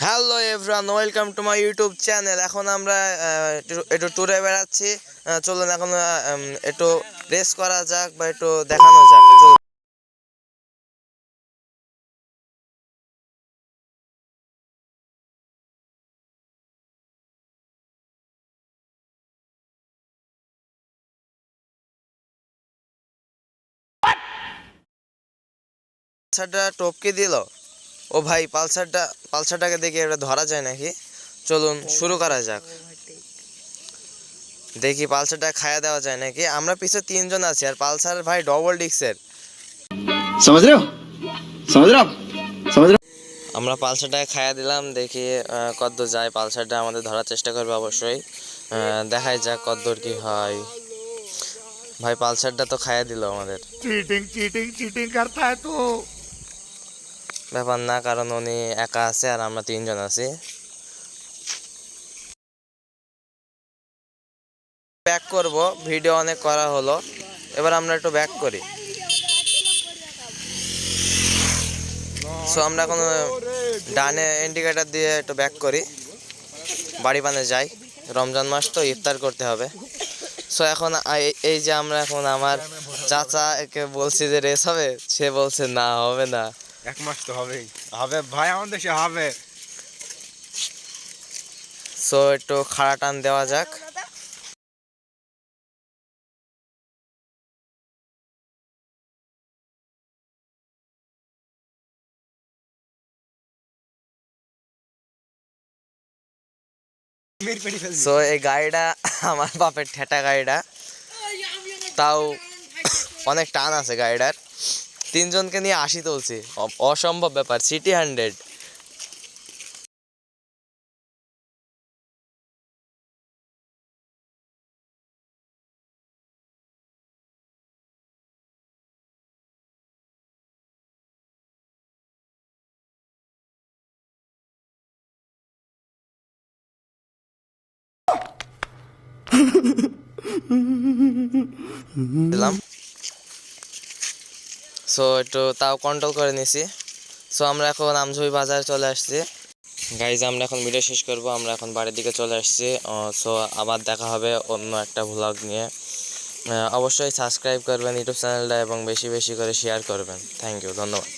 Hello everyone welcome to my YouTube channel এখন আমরা একটু- ট্যুরে বেড়াচ্ছি। চলুন এখন একটু রেস করা যাক বা একটু দেখানো যাক। চলুন। টপকে দিল। ও ভাই পালসারটা পালসারটাকে দেখে এটা ধরা যায় নাকি? চলুন শুরু করা যাক। দেখি পালসারটা খায়া দেওয়া যায় নাকি? আমরা পিছে তিনজন আছি আর পালসার ভাই ডবল ডিক্সের আমরা পালসারটা খায়া দিলাম দেখি কদ্দ যায় পালসারটা আমাদের ধরার চেষ্টা করবে অবশ্যই। দেখাই যাক কদ্দর কি হয়। ভাই পালসারটা তো খায়া দিল আমাদের। চিটিং চিটিং চিটিং করতা তো। ব্যাপার না, কারণ উনি একা আছে আর আমরা তিনজন আছি। ব্যাক করব ভিডিও অনেক করা হলো। এবার আমরা একটু ব্যাক করি। সো আমরা এখন ডানে ইন্ডিকেটার দিয়ে একটু ব্যাক করি। বাড়ি পানে যাই। রমজান মাস তো ইফতার করতে হবে। সো এখন এই যে আমরা এখন আমার চাচাকে বলছি যে, রেস হবে? সে বলছে, না, হবে না। এক মাস তো হবেই। হবে ভাই আমাদের দেশে হবে। সো একটু খাড়া টান দেওয়া যাক। সো এই গাড়িটা আমার বাপের ঠেটা গাড়িটা। তাও অনেক টান আছে গাড়িটার। তিনজনকে নিয়ে আশি তুলছি। অসম্ভব ব্যাপার সিটি হান্ড্রেড দিলাম সো একটু তাও কন্ট্রোল করে নিছি। সো আমরা এখন আমঝুই বাজারে চলে আসছি। গাইজ আমরা এখন ভিডিও শেষ করব। আমরা এখন বাড়ির দিকে চলে আসছি। সো আবার দেখা হবে অন্য একটা ভ্লগ নিয়ে। অবশ্যই সাবস্ক্রাইব করবেন ইউটিউব চ্যানেলটা এবং বেশি বেশি করে শেয়ার করবেন। থ্যাংক ইউ ধন্যবাদ।